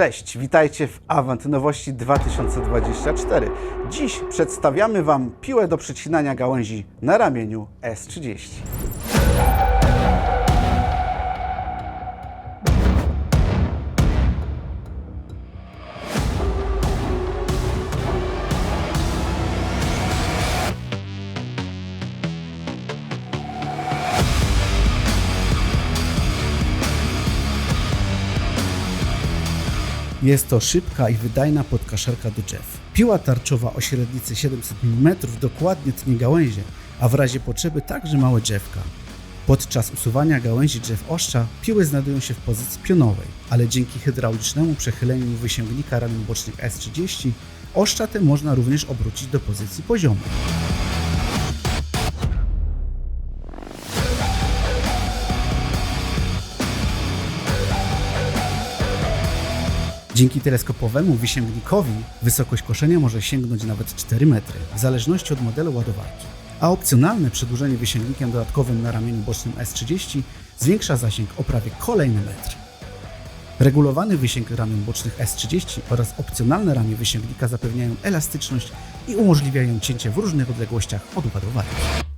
Cześć, witajcie w Avant Nowości 2024. Dziś przedstawiamy Wam piłę do przecinania gałęzi na ramieniu S30. Jest to szybka i wydajna podkaszarka do drzew. Piła tarczowa o średnicy 700 mm dokładnie tnie gałęzie, a w razie potrzeby także małe drzewka. Podczas usuwania gałęzi drzew oszcza piły znajdują się w pozycji pionowej, ale dzięki hydraulicznemu przechyleniu wysięgnika ramion bocznych S30 oszcza te można również obrócić do pozycji poziomej. Dzięki teleskopowemu wysięgnikowi wysokość koszenia może sięgnąć nawet 4 metry, w zależności od modelu ładowarki. A opcjonalne przedłużenie wysięgnikiem dodatkowym na ramieniu bocznym S30 zwiększa zasięg o prawie kolejny metr. Regulowany wysięg ramion bocznych S30 oraz opcjonalne ramię wysięgnika zapewniają elastyczność i umożliwiają cięcie w różnych odległościach od ładowarki.